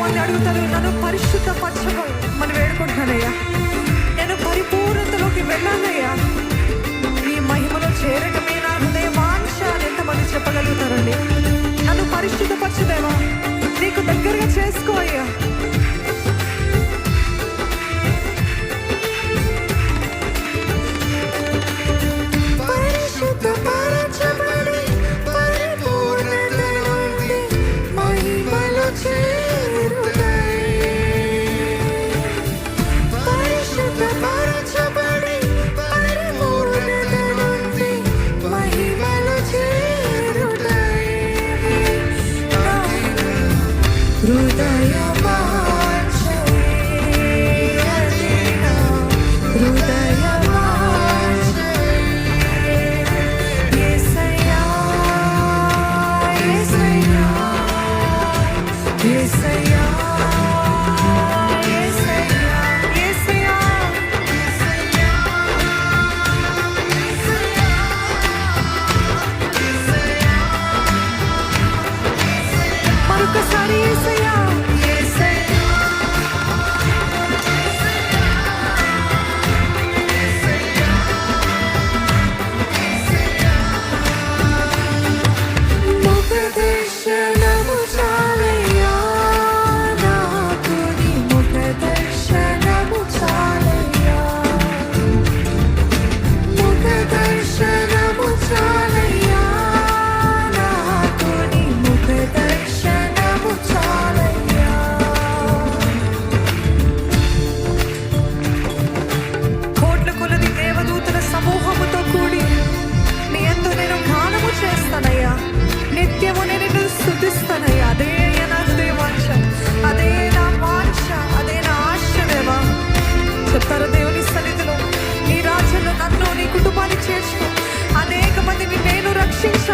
కొంతమంది అడుగుతారు నన్ను పరిశుద్ధపరచమని మనం వేడుకుంటున్నానయ్యా. నేను పరిపూర్ణతలోకి వెళ్ళానయ్యా. ఈ మహిమలో చేరటమే నా హృదయ మాంస అని ఎంతమంది చెప్పగలుగుతారండి? నన్ను పరిశుద్ధపరచుదేవా నీకు దగ్గరగా చేసుకోయ్యా Yeah.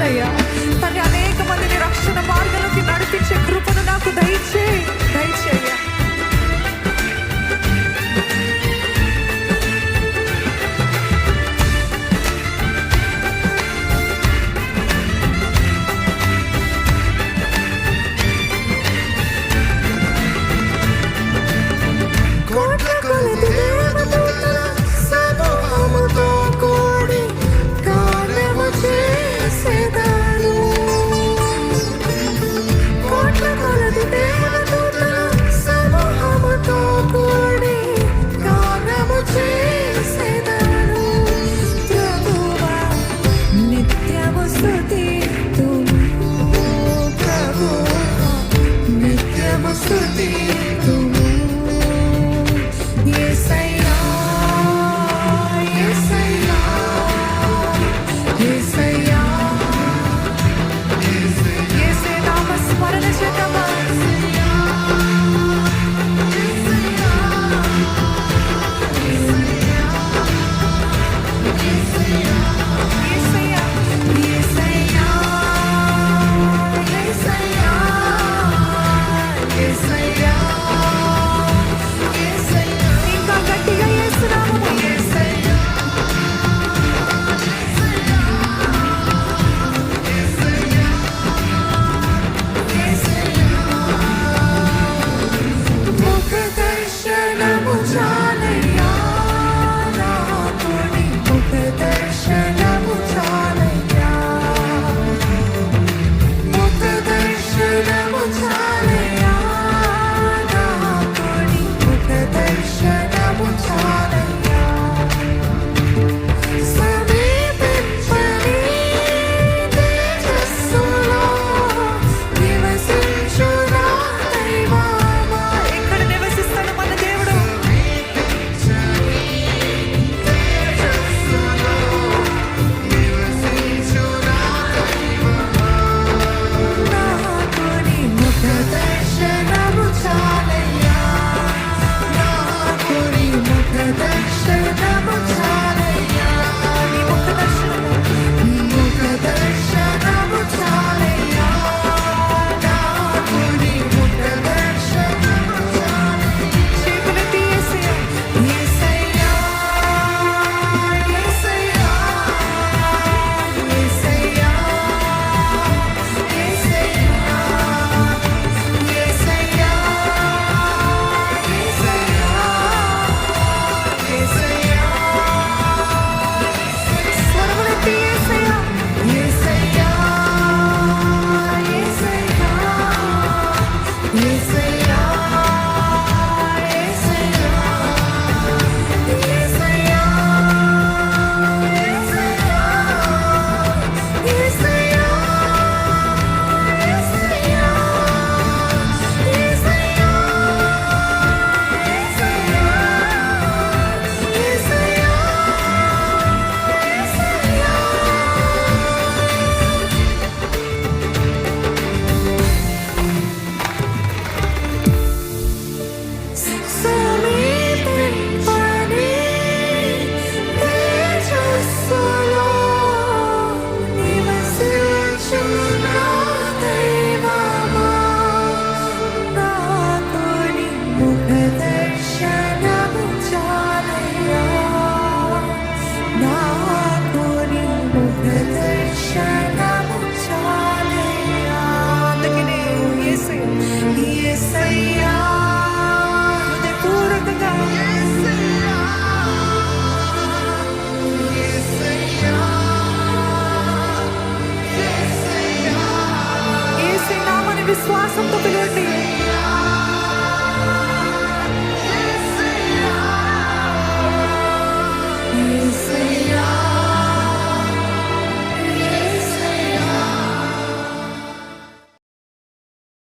వందనాలయ్యా తన అనేక మందిని రక్షణ మార్గంలోకి నడిపించే కృపను నాకు దయచేయి.